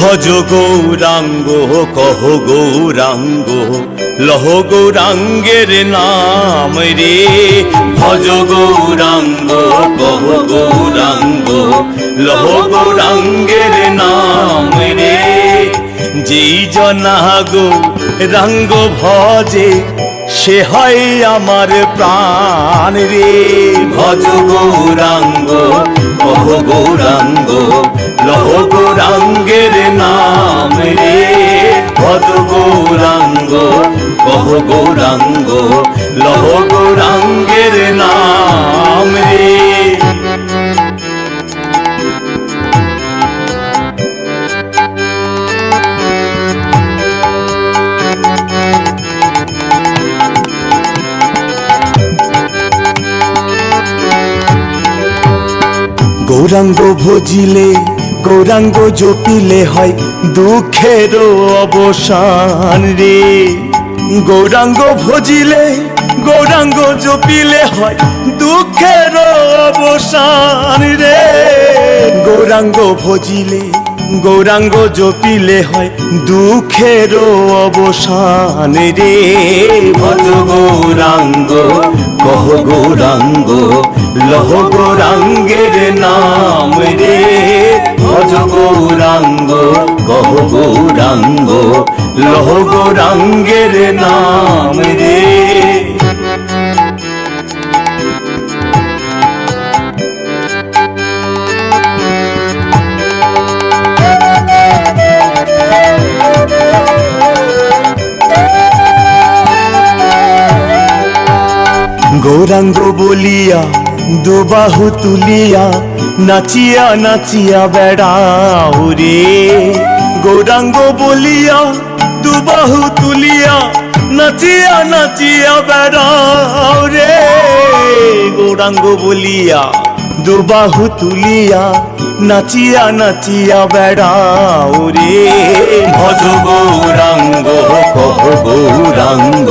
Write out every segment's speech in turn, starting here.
ভজ গৌরাঙ্গ, কহ গৌরাঙ্গ, লহ গৌরাঙ্গের নাম রে। ভজ গৌরাঙ্গ, কহ গৌরাঙ্গ, লহ গৌরাঙ্গের নাম রে। যেই জনা গো রাঙ্গ ভজে সে হয় আমার প্রাণ রে। ভজ গৌরাঙ্গ কহ গৌরাঙ্গ, লহ গৌরাঙ্গের নাম রে। ভজ গৌরাঙ্গ কহ গৌরাঙ্গ, লহ গৌরাঙ্গের নাম রে। গৌরাঙ্গ ভজিলে, গৌরাঙ্গ জপিলে হয় দুঃখের অবসান রে। গৌরাঙ্গ ভজিলে, গৌরাঙ্গ জপিলে হয় দুঃখের অবসান রে। গৌরাঙ্গ ভজিলে গৌরাঙ্গ জপিলে হয় দুঃখের অবসান রে। ভজ গৌরাঙ্গ, কহ গৌরাঙ্গ, লহ গৌরাঙ্গের নাম রে। ভজ গৌরাঙ্গ, কহ গৌরাঙ্গ, লহ গৌরাঙ্গের নাম রে। গৌরাঙ্গ বলিয়া, দুবাহু তুলিয়া, নাচিয়া নাচিয়া বেড়াও রে গৌরাঙ্গ বলিয়া, দুবাহু তুলিয়া, নাচিয়া নাচিয়া বেড়াও রে গৌরাঙ্গ বলিয়া, দুবাহু তুলিয়া, নাচিয়া নাচিয়া বেড়াও রে ভজ গৌরাঙ্গ কহ গৌরাঙ্গ।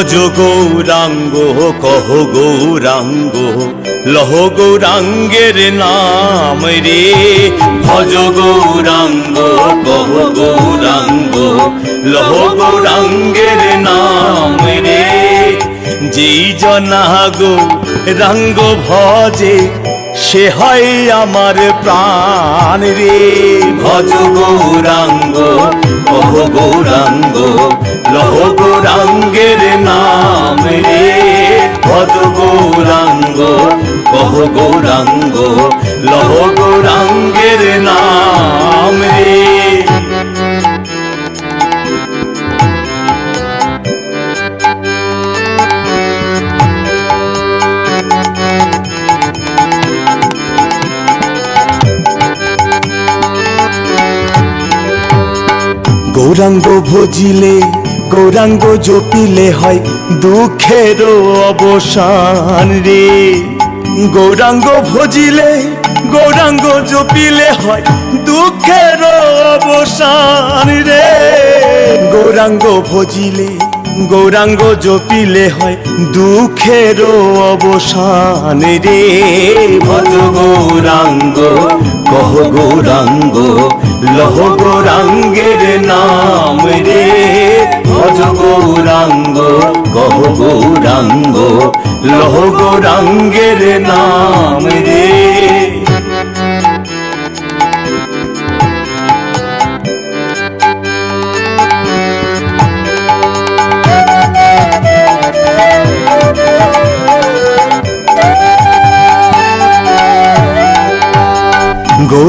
ভজ গৌরাঙ্গ, কহ গৌরাঙ্গ, লহ গৌরাঙ্গের নাম রে। ভজ গৌরাঙ্গ, কহ গৌরাঙ্গ, লহ গৌরাঙ্গের নাম রে। যেই জনা গো রাঙ্গ ভজে, সে হয় আমার প্রাণ রে। ভজ গৌরাঙ্গ, কহ গৌরাঙ্গ, লহ রে ভজ গৌরাঙ্গ কহ গৌরাঙ্গ লহ গৌরাঙ্গের নাম রে গৌরাঙ্গ ভজিলে গৌরাঙ্গ জপিলে হয় দুঃখের অবসান রে। গৌরাঙ্গ ভজিলে, গৌরাঙ্গ জপিলে হয় দুঃখের অবসান রে। গৌরাঙ্গ ভজিলে গৌরাঙ্গ জপিলে হয় দুঃখের অবসান রে। ভজ গৌরাঙ্গ, কহ গৌরাঙ্গ, লহ গৌরাঙ্গের নাম রে। ভজ গৌরাঙ্গ, কহ গৌরাঙ্গ, লহ গৌরাঙ্গের নাম রে।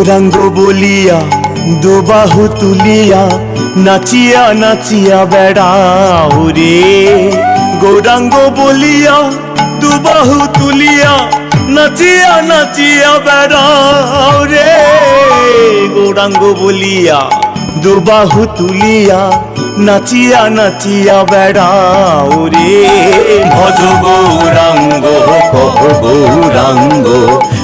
গৌরাঙ্গ বলিয়া, দুবাহু তুলিয়া, নাচিয়া নাচিয়া বেড়াও রে গৌরাঙ্গ বলিয়া, দুবাহু তুলিয়া, নাচিয়া নাচিয়া বেড়াও রে গৌরাঙ্গ বলিয়া, দুবাহু তুলিয়া, নাচিয়া নাচিয়া বেড়াও রে ভজ গৌরাঙ্গ গৌরাঙ্গ